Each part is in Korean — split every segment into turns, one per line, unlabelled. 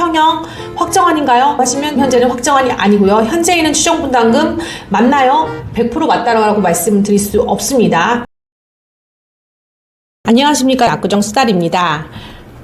평형 확정안인가요? 하시면 현재는 확정안이 아니고요. 현재 있는 추정 분담금 맞나요? 100% 맞다라고 말씀드릴 수 없습니다. 안녕하십니까. 압구정 수달입니다.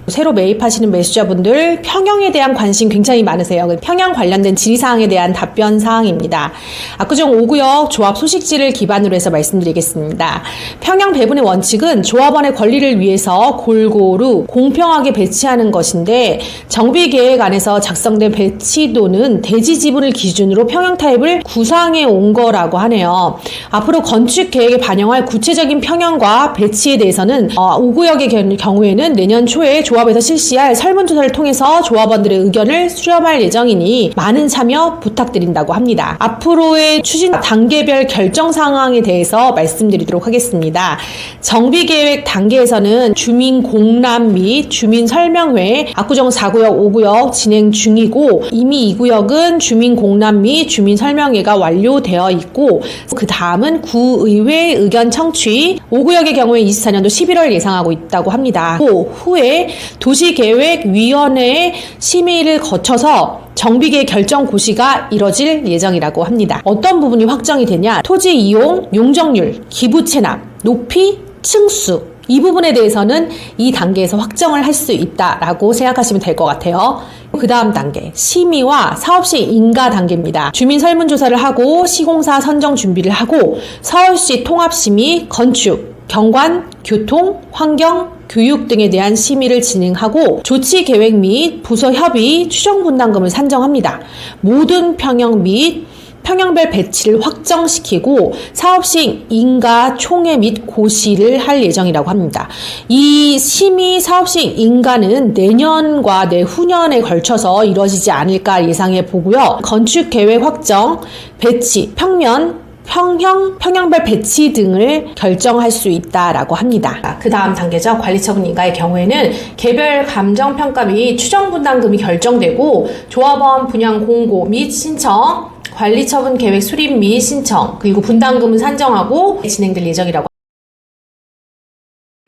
새로 매입하시는 매수자분들 평형에 대한 관심 굉장히 많으세요. 그 평형 관련된 질의사항에 대한 답변 사항입니다. 압구정 5구역 조합 소식지를 기반으로 해서 말씀드리겠습니다. 평형 배분의 원칙은 조합원의 권리를 위해서 골고루 공평하게 배치하는 것인데 정비 계획 안에서 작성된 배치도는 대지 지분을 기준으로 평형 타입을 구상해 온 거라고 하네요. 앞으로 건축 계획에 반영할 구체적인 평형과 배치에 대해서는 어, 5구역의 경우에는 내년 초에 조 합에서 실시할 설문조사를 통해서 조합원들의 의견을 수렴할 예정이니 많은 참여 부탁드린다고 합니다. 앞으로의 추진 단계별 결정 상황에 대해서 말씀드리도록 하겠습니다. 정비계획 단계에서는 주민 공람 및 주민 설명회 압구정 4구역, 5구역 진행 중이고 이미 2구역은 주민 공람 및 주민 설명회가 완료되어 있고 그 다음은 구의회 의견 청취 5구역의 경우에 24년도 11월 예상하고 있다고 합니다. 그 후에 도시계획위원회의 심의를 거쳐서 정비계 결정 고시가 이뤄질 예정이라고 합니다. 어떤 부분이 확정이 되냐? 토지 이용, 용적률, 기부 체납, 높이, 층수 이 부분에 대해서는 이 단계에서 확정을 할 수 있다라고 생각하시면 될 것 같아요. 그 다음 단계, 심의와 사업시 인가 단계입니다. 주민 설문조사를 하고 시공사 선정 준비를 하고 서울시 통합심의, 건축, 경관, 교통, 환경, 교육 등에 대한 심의를 진행하고 조치 계획 및 부서 협의, 추정 분담금을 산정합니다. 모든 평형 및 평형별 배치를 확정시키고 사업식 인가 총회 및 고시를 할 예정이라고 합니다. 이 심의 사업식 인가는 내년과 내후년에 걸쳐서 이루어지지 않을까 예상해 보고요. 건축 계획 확정, 배치, 평면, 평형, 평형별 배치 등을 결정할 수 있다라고 합니다. 그 다음 단계죠. 관리처분 인가의 경우에는 개별 감정평가 및 추정 분담금이 결정되고 조합원 분양 공고 및 신청, 관리처분 계획 수립 및 신청, 그리고 분담금은 산정하고 진행될 예정이라고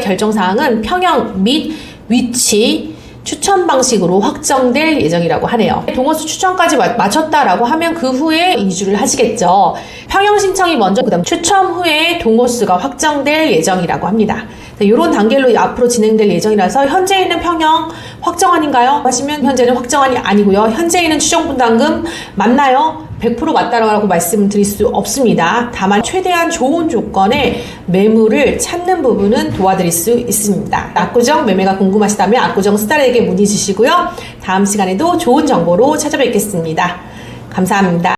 결정사항은 평형 및 위치, 추 천 방식으로 확정될 예정이라고 하네요. 동호수 추천까지 마- 마쳤다라고 하면 그 후에 이주를 하시겠죠. 평형 신청이 먼저 그다음 추첨 후에 동호수가 확정될 예정이라고 합니다. 이런 단계로 앞으로 진행될 예정이라서 현재 있는 평형 확정안인가요? 하시면 현재는 확정안이 아니고요. 현재 있는 추정 분담금 맞나요? 100% 맞다라고 말씀드릴 수 없습니다. 다만 최대한 좋은 조건의 매물을 찾는 부분은 도와드릴 수 있습니다. 압구정 매매가 궁금하시다면 압구정 스타일에게 문의 주시고요. 다음 시간에도 좋은 정보로 찾아뵙겠습니다. 감사합니다.